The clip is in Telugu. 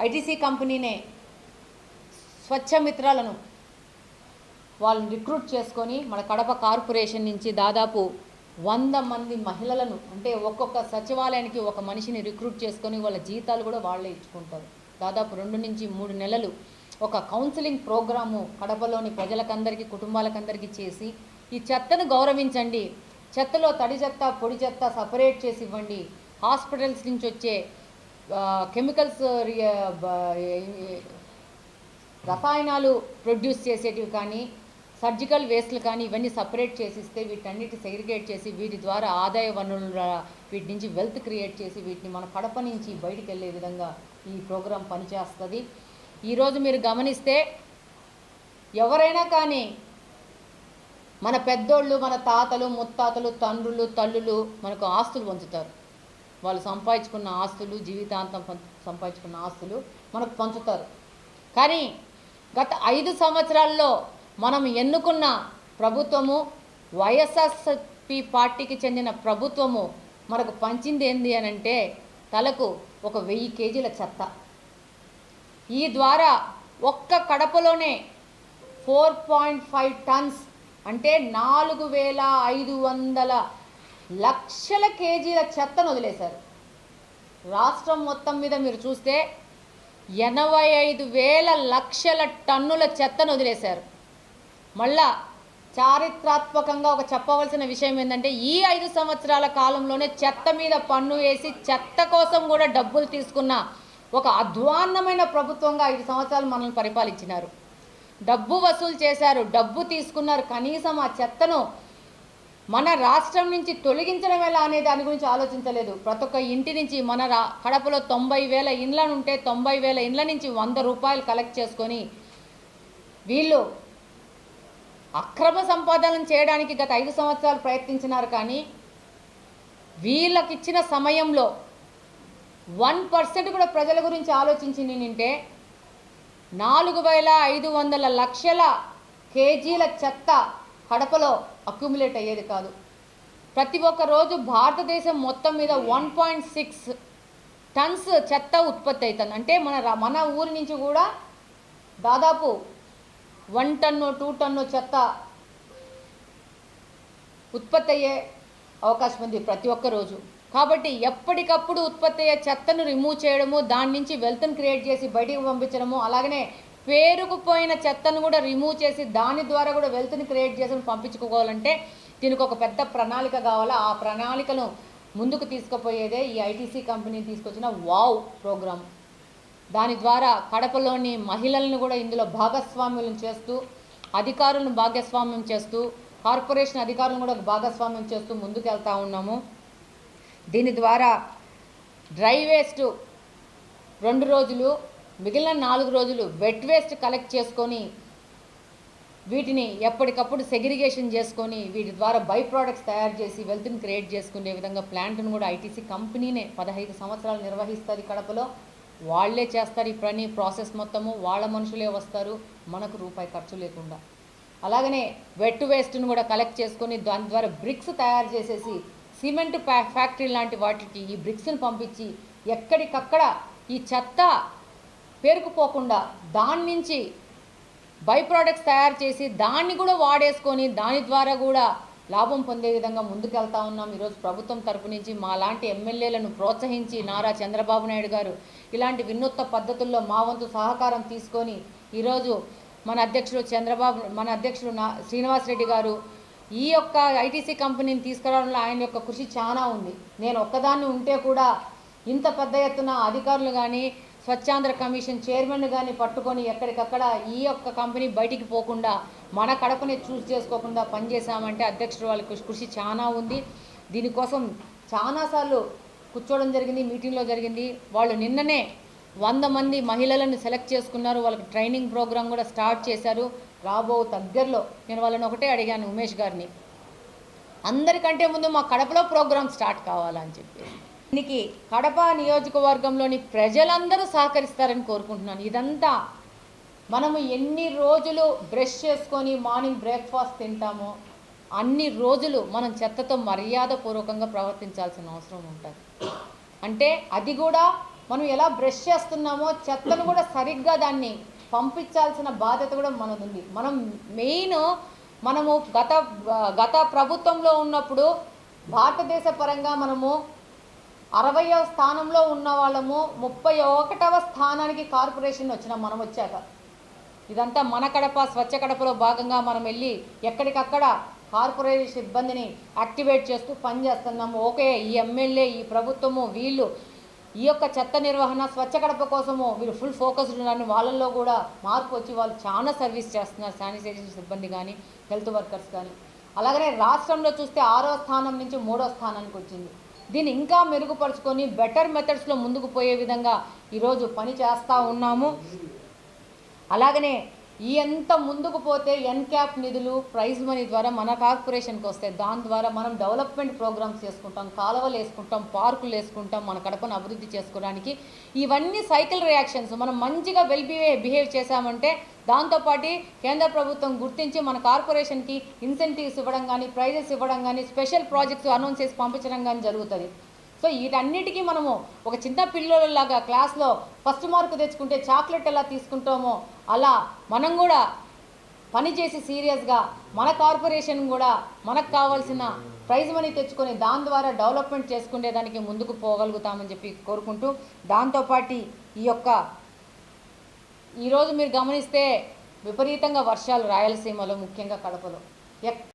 ఐటీసీ కంపెనీనే స్వచ్ఛ మిత్రాలను వాళ్ళని రిక్రూట్ చేసుకొని మన కడప కార్పొరేషన్ నుంచి దాదాపు వంద మంది మహిళలను అంటే ఒక్కొక్క సచివాలయానికి ఒక మనిషిని రిక్రూట్ చేసుకొని వాళ్ళ జీతాలు కూడా వాళ్ళే ఇచ్చుకుంటారు. దాదాపు రెండు నుంచి మూడు నెలలు ఒక కౌన్సిలింగ్ ప్రోగ్రాము కడపలోని ప్రజలకందరికీ కుటుంబాలకందరికీ చేసి ఈ చెత్తను గౌరవించండి చెత్తలో తడి చెత్త పొడి చెత్త సపరేట్ చేసి ఇవ్వండి హాస్పిటల్స్ నుంచి వచ్చే కెమికల్స్ రసాయనాలు ప్రొడ్యూస్ చేసేటివి కానీ సర్జికల్ వేస్ట్లు కానీ ఇవన్నీ సపరేట్ చేసిస్తే వీటన్నిటి సెగ్రిగేట్ చేసి వీటి ద్వారా ఆదాయ వనరుల వీటి నుంచి వెల్త్ క్రియేట్ చేసి వీటిని మన కడప నుంచి బయటికి వెళ్ళే విధంగా ఈ ప్రోగ్రాం పనిచేస్తుంది. ఈరోజు మీరు గమనిస్తే ఎవరైనా కానీ మన పెద్దోళ్ళు మన తాతలు ముత్తాతలు తండ్రులు తల్లులు మనకు ఆస్తులు పంచుతారు వాళ్ళు సంపాదించుకున్న ఆస్తులు జీవితాంతం పం- సంపాదించుకున్న ఆస్తులు మనకు పంచుతారు. కానీ గత ఐదు సంవత్సరాల్లో మనం ఎన్నుకున్న ప్రభుత్వము వైఎస్ఆర్సీపీ పార్టీకి చెందిన ప్రభుత్వము మనకు పంచింది ఏంది అని అంటే తలకు ఒక వెయ్యి కేజీల చెత్త. ఈ ద్వారా ఒక్క కడపలోనే ఫోర్ పాయింట్ ఫైవ్ టన్స్ అంటే నాలుగు వేల ఐదు వందల లక్షల కేజీల చెత్తను వదిలేశారు. రాష్ట్రం మొత్తం మీద మీరు చూస్తే ఎనభై ఐదు వేల లక్షల టన్నుల చెత్తను వదిలేశారు. మళ్ళా చారిత్రాత్మకంగా ఒక చెప్పవలసిన విషయం ఏంటంటే ఈ ఐదు సంవత్సరాల కాలంలోనే చెత్త మీద పన్ను వేసి చెత్త కోసం కూడా డబ్బులు తీసుకున్న ఒక అధ్వాన్నమైన ప్రభుత్వంగా ఐదు సంవత్సరాలు మనల్ని పరిపాలించినారు. డబ్బు వసూలు చేశారు డబ్బు తీసుకున్నారు కనీసం ఆ చెత్తను మన రాష్ట్రం నుంచి తొలగించడం ఎలా అనే దాని గురించి ఆలోచించలేదు. ప్రతి ఒక్క ఇంటి నుంచి మన రా కడపలో తొంభై వేల ఇండ్లను ఉంటే తొంభై వేల ఇండ్ల నుంచి వంద రూపాయలు కలెక్ట్ చేసుకొని వీళ్ళు అక్రమ సంపాదన చేయడానికి గత ఐదు సంవత్సరాలు ప్రయత్నించినారు కానీ వీళ్ళకి ఇచ్చిన సమయంలో వన్ పర్సెంట్ కూడా ప్రజల గురించి ఆలోచించి నింటే నాలుగు వేల ఐదు వందల లక్షల కేజీల చెత్త కడపలో అక్యుములేట్ అయ్యేది కాదు. ప్రతి ఒక్క రోజు భారతదేశం మొత్తం మీద వన్ పాయింట్ సిక్స్ టన్స్ చెత్త ఉత్పత్తి అవుతుంది. అంటే మన మన ఊరి నుంచి కూడా దాదాపు వన్ టన్ను టూ టన్ను చెత్త ఉత్పత్తి అయ్యే అవకాశం ఉంది ప్రతి ఒక్క రోజు. కాబట్టి ఎప్పటికప్పుడు ఉత్పత్తి అయ్యే చెత్తను రిమూవ్ చేయడము దాని నుంచి వెల్త్ని క్రియేట్ చేసి బయటికి పంపించడము అలాగనే పేరుకుపోయిన చెత్తను కూడా రిమూవ్ చేసి దాని ద్వారా కూడా వెల్త్ని క్రియేట్ చేసి పంపించుకోవాలంటే దీనికి ఒక పెద్ద ప్రణాళిక కావాలా? ఆ ప్రణాళికను ముందుకు తీసుకుపోయేదే ఈ ఐటీసీ కంపెనీ తీసుకొచ్చిన వావ్ ప్రోగ్రాం. దాని ద్వారా కడపలోని మహిళలను కూడా ఇందులో భాగస్వామ్యం చేస్తూ అధికారులను భాగస్వామ్యం చేస్తూ కార్పొరేషన్ అధికారులను కూడా భాగస్వామ్యం చేస్తూ ముందుకు వెళ్తూ ఉన్నాము. దీని ద్వారా డ్రై వేస్ట్ రెండు రోజులు మిగిలిన నాలుగు రోజులు వెట్ వేస్ట్ కలెక్ట్ చేసుకొని వీటిని ఎప్పటికప్పుడు సెగ్రిగేషన్ చేసుకొని వీటి ద్వారా బై ప్రోడక్ట్స్ తయారు చేసి వెల్త్ని క్రియేట్ చేసుకునే విధంగా ప్లాంట్ను కూడా ఐటీసీ కంపెనీనే పదహైదు సంవత్సరాలు నిర్వహిస్తుంది కడపలో. వాళ్ళే చేస్తారు ఈ పని ప్రాసెస్ మొత్తము వాళ్ళ మనుషులే వస్తారు మనకు రూపాయి ఖర్చు లేకుండా. అలాగనే వెట్ వేస్ట్ను కూడా కలెక్ట్ చేసుకొని దాని ద్వారా బ్రిక్స్ తయారు చేసేసి సిమెంట్ ఫ్యా ఫ్యాక్టరీ లాంటి వాటికి ఈ బ్రిక్స్ని పంపించి ఎక్కడికక్కడ ఈ చెత్త పేరుకుపోకుండా దాని నుంచి బై ప్రోడక్ట్స్ తయారు చేసి దాన్ని కూడా వాడేసుకొని దాని ద్వారా కూడా లాభం పొందే విధంగా ముందుకెళ్తా ఉన్నాం. ఈరోజు ప్రభుత్వం తరపు నుంచి మా లాంటి ఎమ్మెల్యేలను ప్రోత్సహించి నారా చంద్రబాబు నాయుడు గారు ఇలాంటి వినూత్న పద్ధతుల్లో మా వంతు సహకారం తీసుకొని ఈరోజు మన అధ్యక్షుడు చంద్రబాబు మన అధ్యక్షుడు నా శ్రీనివాసరెడ్డి గారు ఈ యొక్క ఐటీసీ కంపెనీని తీసుకురావడంలో ఆయన యొక్క కృషి చాలా ఉంది. నేను ఒక్కదాన్ని ఉంటే కూడా ఇంత పెద్ద ఎత్తున అధికారులు కానీ స్వచ్ఛాంధ్ర కమిషన్ చైర్మన్ కానీ పట్టుకొని ఎక్కడికక్కడ ఈ యొక్క కంపెనీ బయటికి పోకుండా మన కడపనే చూస్ చేసుకోకుండా పనిచేశామంటే అధ్యక్షుడు వాళ్ళ కృషి- కృషి చాలా ఉంది. దీనికోసం చాలాసార్లు కూర్చోవడం జరిగింది మీటింగ్లో జరిగింది. వాళ్ళు నిన్ననే వంద మంది మహిళలను సెలెక్ట్ చేసుకున్నారు. వాళ్ళకి ట్రైనింగ్ ప్రోగ్రామ్ కూడా స్టార్ట్ చేశారు. రాబో దగ్గరలో నేను వాళ్ళని ఒకటే అడిగాను ఉమేష్ గారిని. అందరికంటే ముందు మా కడపలో ప్రోగ్రామ్ స్టార్ట్ కావాలని చెప్పి దీనికి కడప నియోజకవర్గంలోని ప్రజలందరూ సహకరిస్తారని కోరుకుంటున్నాను. ఇదంతా మనము ఎన్ని రోజులు బ్రష్ చేసుకొని మార్నింగ్ బ్రేక్ఫాస్ట్ తింటామో అన్ని రోజులు మనం చెత్తతో మర్యాదపూర్వకంగా ప్రవర్తించాల్సిన అవసరం ఉంటుంది. అంటే అది కూడా మనం ఎలా బ్రష్ చేస్తున్నామో చెత్తను కూడా సరిగ్గా దాన్ని పంపించాల్సిన బాధ్యత కూడా మనది ఉంది మనం మెయిన్ మనము గత గత ప్రభుత్వంలో ఉన్నప్పుడు భారతదేశ పరంగా మనము అరవయో స్థానంలో ఉన్న వాళ్ళము ముప్పై ఒకటవ స్థానానికి కార్పొరేషన్ వచ్చినాం మనం వచ్చాక. ఇదంతా మన కడప స్వచ్ఛ కడపలో భాగంగా మనం వెళ్ళి ఎక్కడికక్కడ కార్పొరేషన్ సిబ్బందిని యాక్టివేట్ చేస్తూ పనిచేస్తున్నాము ఓకే ఈ ఎమ్మెల్యే ఈ ప్రభుత్వము వీళ్ళు ఈ యొక్క చెత్త నిర్వహణ స్వచ్ఛ కడప కోసము వీళ్ళు ఫుల్ ఫోకస్డ్ ఉన్నారని వాళ్ళల్లో కూడా మార్పు వచ్చి వాళ్ళు చాలా సర్వీస్ చేస్తున్నారు. శానిటైజేషన్ సిబ్బంది కానీ హెల్త్ వర్కర్స్ కానీ. అలాగనే రాష్ట్రంలో చూస్తే ఆరో స్థానం నుంచి మూడో స్థానానికి వచ్చింది. దీన్ని ఇంకా మెరుగుపరుచుకొని బెటర్ మెథడ్స్లో ముందుకు పోయే విధంగా ఈరోజు పని చేస్తూ ఉన్నాము. అలాగనే ఈ ఎంత ముందుకు పోతే ఎన్క్యాప్ నిధులు ప్రైజ్ మనీ ద్వారా మన కార్పొరేషన్కి వస్తాయి దాని ద్వారా మనం డెవలప్మెంట్ ప్రోగ్రామ్స్ చేసుకుంటాం కాలువలు వేసుకుంటాం పార్కులు వేసుకుంటాం మన కడపను అభివృద్ధి చేసుకోవడానికి. ఇవన్నీ సైకిల్ రియాక్షన్స్. మనం మంచిగా వెల్ బిహేవ్ బిహేవ్ చేశామంటే దాంతోపాటు కేంద్ర ప్రభుత్వం గుర్తించి మన కార్పొరేషన్కి ఇన్సెంటివ్స్ ఇవ్వడం కానీ ప్రైజెస్ ఇవ్వడం కానీ స్పెషల్ ప్రాజెక్ట్స్ అనౌన్స్ చేసి పంపించడం కానీ జరుగుతుంది. సో వీటన్నిటికీ మనము ఒక చిన్న పిల్లలలాగా క్లాస్లో ఫస్ట్ మార్కు తెచ్చుకుంటే చాక్లెట్ ఎలా తీసుకుంటామో అలా మనం కూడా పనిచేసి సీరియస్గా మన కార్పొరేషన్ కూడా మనకు కావాల్సిన ప్రైజ్ మనీ తెచ్చుకొని దాని ద్వారా డెవలప్మెంట్ చేసుకునేదానికి ముందుకు పోగలుగుతామని చెప్పి కోరుకుంటూ దాంతోపాటు ఈ యొక్క ఈరోజు మీరు గమనిస్తే విపరీతంగా వర్షాలు రాయలసీమలో ముఖ్యంగా కడపలో.